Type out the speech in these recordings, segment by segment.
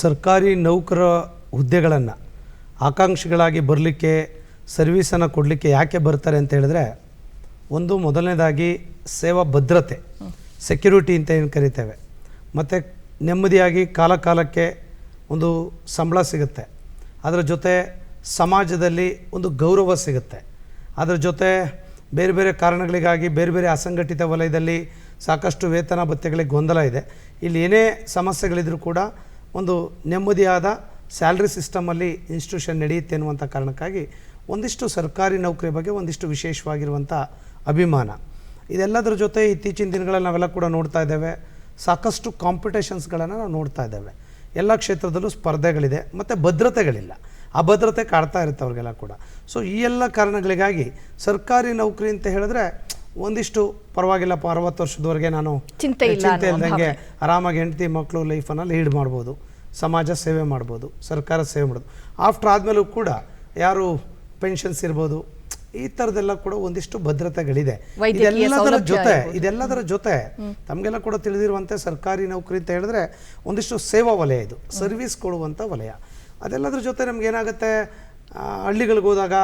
ಸರ್ಕಾರಿ ನೌಕರ ಹುದ್ದೆಗಳನ್ನು ಆಕಾಂಕ್ಷಿಗಳಾಗಿ ಬರಲಿಕ್ಕೆ, ಸರ್ವೀಸನ್ನು ಕೊಡಲಿಕ್ಕೆ ಯಾಕೆ ಬರ್ತಾರೆ ಅಂತ ಹೇಳಿದ್ರೆ, ಒಂದು ಮೊದಲನೇದಾಗಿ ಸೇವಾ ಭದ್ರತೆ, ಸೆಕ್ಯೂರಿಟಿ ಅಂತ ಏನು ಕರಿತೇವೆ. ಮತ್ತು ನೆಮ್ಮದಿಯಾಗಿ ಕಾಲ ಕಾಲಕ್ಕೆ ಒಂದು ಸಂಬಳ ಸಿಗುತ್ತೆ. ಅದರ ಜೊತೆ ಸಮಾಜದಲ್ಲಿ ಒಂದು ಗೌರವ ಸಿಗುತ್ತೆ. ಅದರ ಜೊತೆ ಬೇರೆ ಬೇರೆ ಕಾರಣಗಳಿಗಾಗಿ ಬೇರೆ ಬೇರೆ ಅಸಂಘಟಿತ ವಲಯದಲ್ಲಿ ಸಾಕಷ್ಟು ವೇತನ ಭತ್ಯೆಗಳಿಗೆ ಗೊಂದಲ ಇದೆ. ಇಲ್ಲಿ ಏನೇ ಸಮಸ್ಯೆಗಳಿದ್ರೂ ಕೂಡ ಒಂದು ನೆಮ್ಮದಿಯಾದ ಸ್ಯಾಲ್ರಿ ಸಿಸ್ಟಮಲ್ಲಿ ಇನ್ಸ್ಟಿಟ್ಯೂಷನ್ ನಡೆಯುತ್ತೆ ಅನ್ನುವಂಥ ಕಾರಣಕ್ಕಾಗಿ ಒಂದಿಷ್ಟು ಸರ್ಕಾರಿ ನೌಕರಿ ಬಗ್ಗೆ ಒಂದಿಷ್ಟು ವಿಶೇಷವಾಗಿರುವಂಥ ಅಭಿಮಾನ. ಇದೆಲ್ಲದರ ಜೊತೆ ಇತ್ತೀಚಿನ ದಿನಗಳಲ್ಲಿ ನಾವೆಲ್ಲ ಕೂಡ ನೋಡ್ತಾ ಇದ್ದೇವೆ. ಸಾಕಷ್ಟು ಕಾಂಪಿಟೇಷನ್ಸ್ಗಳನ್ನು ನಾವು ನೋಡ್ತಾ ಇದ್ದೇವೆ. ಎಲ್ಲ ಕ್ಷೇತ್ರದಲ್ಲೂ ಸ್ಪರ್ಧೆಗಳಿದೆ ಮತ್ತು ಭದ್ರತೆಗಳಿಲ್ಲ. ಅಭದ್ರತೆ ಕಾಡ್ತಾ ಇರುತ್ತೆ ಅವ್ರಿಗೆಲ್ಲ ಕೂಡ. ಸೊ ಈ ಎಲ್ಲ ಕಾರಣಗಳಿಗಾಗಿ ಸರ್ಕಾರಿ ನೌಕರಿ ಅಂತ ಹೇಳಿದ್ರೆ ಒಂದಿಷ್ಟು ಪರವಾಗಿಲ್ಲಪ್ಪ ಅರವತ್ತು ವರ್ಷದವರೆಗೆ ನಾನು ಚಿಂತೆ ಇಲ್ಲ ಚಿಂತೆ ಅನ್ನೋ ಇಲ್ದಂಗೆ ಆರಾಮಾಗಿ ಹೆಂಡತಿ ಮಕ್ಕಳು ಲೈಫನ್ನು ಲೀಡ್ ಮಾಡ್ಬೋದು. ಸಮಾಜ ಸೇವೆ ಮಾಡ್ಬೋದು ಸರ್ಕಾರ ಸೇವೆ ಮಾಡ್ಬೋದು. ಆಫ್ಟರ್ ಆದಮೇಲೂ ಕೂಡ ಯಾರು ಪೆನ್ಷನ್ಸ್ ಇರ್ಬೋದು ಈ ಥರದ್ದೆಲ್ಲ ಕೂಡ ಒಂದಿಷ್ಟು ಭದ್ರತೆಗಳಿದೆ. ವೈದ್ಯಕೀಯ ಇದೆಲ್ಲದರ ಸೌಲಭ್ಯ ಜೊತೆ ಇರ್ಬೋದು. ಇದೆಲ್ಲದರ ಜೊತೆ ತಮಗೆಲ್ಲ ಕೂಡ ತಿಳಿದಿರುವಂತೆ ಸರ್ಕಾರಿ ನೌಕರಿ ಅಂತ ಹೇಳಿದ್ರೆ ಒಂದಿಷ್ಟು ಸೇವಾ ವಲಯ ಇದು ಸರ್ವಿಸ್ ಕೊಡುವಂಥ ವಲಯ. ಅದೆಲ್ಲದರ ಜೊತೆ ನಮ್ಗೆ ಏನಾಗುತ್ತೆ? ಆ, ಹಳ್ಳಿಗಳಿಗೆ ಹೋದಾಗ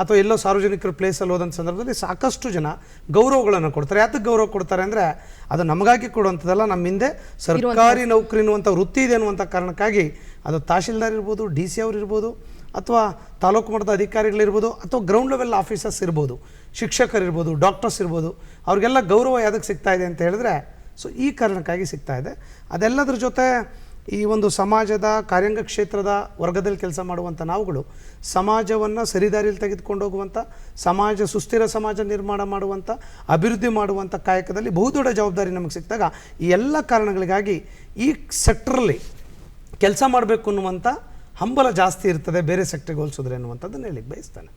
ಅಥವಾ ಎಲ್ಲೋ ಸಾರ್ವಜನಿಕರ ಪ್ಲೇಸಲ್ಲಿ ಹೋದಂಥ ಸಂದರ್ಭದಲ್ಲಿ ಸಾಕಷ್ಟು ಜನ ಗೌರವಗಳನ್ನು ಕೊಡ್ತಾರೆ. ಯಾತಕ್ಕೆ ಗೌರವ ಕೊಡ್ತಾರೆ ಅಂದರೆ ಅದು ನಮಗಾಗಿ ಕೊಡುವಂಥದ್ದಲ್ಲ ನಮ್ಮ ಹಿಂದೆ ಸರ್ಕಾರಿ ನೌಕರಿ ಅನ್ನುವಂಥ ವೃತ್ತಿ ಇದೆ ಅನ್ನುವಂಥ ಕಾರಣಕ್ಕಾಗಿ ಅದು ತಹಶೀಲ್ದಾರ್ ಇರ್ಬೋದು ಡಿ ಸಿ ಅವ್ರು ಇರ್ಬೋದು ಅಥವಾ ತಾಲೂಕು ಮಟ್ಟದ ಅಧಿಕಾರಿಗಳಿರ್ಬೋದು ಅಥವಾ ಗ್ರೌಂಡ್ ಲೆವೆಲ್ ಆಫೀಸರ್ಸ್ ಇರ್ಬೋದು ಶಿಕ್ಷಕರಿರ್ಬೋದು ಡಾಕ್ಟರ್ಸ್ ಇರ್ಬೋದು ಅವ್ರಿಗೆಲ್ಲ ಗೌರವ ಯಾವುದಕ್ಕೆ ಸಿಗ್ತಾ ಇದೆ ಅಂತ ಹೇಳಿದ್ರೆ ಸೊ ಈ ಕಾರಣಕ್ಕಾಗಿ ಸಿಗ್ತಾ ಇದೆ. ಅದೆಲ್ಲದ್ರ ಜೊತೆ ಈ ಒಂದು ಸಮಾಜದ ಕಾರ್ಯಾಂಗ ಕ್ಷೇತ್ರದ ವರ್ಗದಲ್ಲಿ ಕೆಲಸ ಮಾಡುವಂಥ ನಾವುಗಳು ಸಮಾಜವನ್ನು ಸರಿದಾರಿಯಲ್ಲಿ ತೆಗೆದುಕೊಂಡು ಹೋಗುವಂಥ, ಸಮಾಜ ಸುಸ್ಥಿರ ಸಮಾಜ ನಿರ್ಮಾಣ ಮಾಡುವಂಥ, ಅಭಿವೃದ್ಧಿ ಮಾಡುವಂಥ ಕಾಯಕದಲ್ಲಿ ಬಹುದೊಡ್ಡ ಜವಾಬ್ದಾರಿ ನಮಗೆ ಸಿಕ್ಕಿದಾಗ ಈ ಎಲ್ಲ ಕಾರಣಗಳಿಗಾಗಿ ಈ ಸೆಕ್ಟ್ರಲ್ಲಿ ಕೆಲಸ ಮಾಡಬೇಕು ಅನ್ನುವಂಥ ಹಂಬಲ ಜಾಸ್ತಿ ಇರ್ತದೆ ಬೇರೆ ಸೆಕ್ಟ್ರಿಗೆ ಹೋಲಿಸಿದ್ರೆ ಅನ್ನುವಂಥದ್ದನ್ನು ಹೇಳಿಕ್ಕೆ ಬಯಸ್ತಾನೆ.